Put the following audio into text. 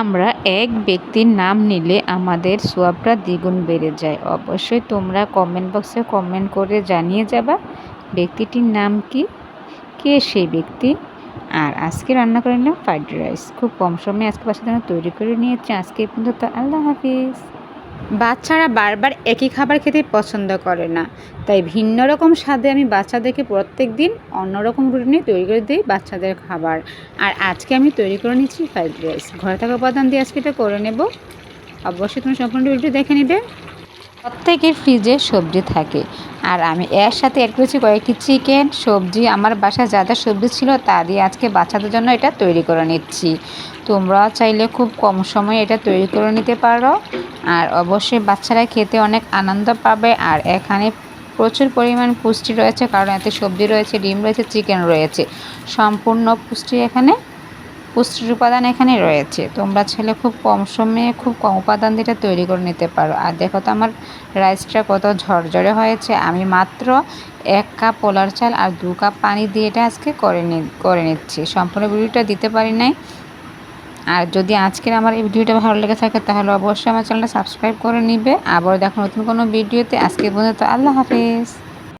আমরা এক ব্যক্তির নাম নিলে আমাদের সোয়াবটা দ্বিগুণ বেড়ে যায়। অবশ্যই তোমরা কমেন্ট বক্সে কমেন্ট করে জানিয়ে যাবা ব্যক্তিটির নাম কি, কে সেই ব্যক্তি। আর আজকে রান্না করে নিলাম ফ্রাইড রাইস খুব কম সময়ে আজকে জন্য তৈরি করে নিয়েছি। আজকে পর্যন্ত, আল্লাহ হাফিজ। বাচ্চারা বারবার একই খাবার খেতে পছন্দ করে না। তাই ভিন্ন রকম স্বাদে আমি বাচ্চাদেরকে প্রত্যেক দিন অন্যরকম রুটিনে তৈরি করে দিই বাচ্চাদের খাবার। আর আজকে আমি তৈরি করে নিচ্ছি ফ্রাইড রাইস ঘরে থাকা উপাদান দিয়ে আজকে এটা করে নেব। অবশ্যই তুমি সম্পূর্ণ ভিডিও দেখে নেবে। প্রত্যেকের ফ্রিজে সবজি থাকে। আর আমি এর সাথে অ্যাড করেছি কয়েকটি চিকেন সবজি। আমার বাসায় যা যা সবজি ছিল তা দিয়ে আজকে বাচ্চাদের জন্য এটা তৈরি করে নিচ্ছি। তোমরা চাইলে খুব কম সময়ে এটা তৈরি করে নিতে পারো। আর অবশ্যই বাচ্চারা খেতে অনেক আনন্দ পাবে। আর এখানে প্রচুর পরিমাণ পুষ্টি রয়েছে, কারণ এতে সবজি রয়েছে, ডিম রয়েছে, চিকেন রয়েছে। সম্পূর্ণ পুষ্টি এখানে, পুষ্টির উপাদান এখানে রয়েছে। তোমরা ছেলে খুব কম সময়ে খুব কম উপাদান দিয়ে তৈরি করে নিতে পারো। আর দেখো তো আমার রাইসটা কত ঝরঝরে হয়েছে। আমি মাত্র এক কাপ পোলার চাল আর দু কাপ পানি দিয়ে এটা আজকে করে নি, করে নিচ্ছি। সম্পূর্ণ ভিডিওটা দিতে পারি নাই। আর যদি আজকের আমার এই ভিডিওটা ভালো লেগে থাকে, তাহলে অবশ্যই আমার চ্যানেলটা সাবস্ক্রাইব করে নিবে। আবার দেখো নতুন কোনো ভিডিওতে, আজকে পর্যন্ত আল্লাহ হাফিজ।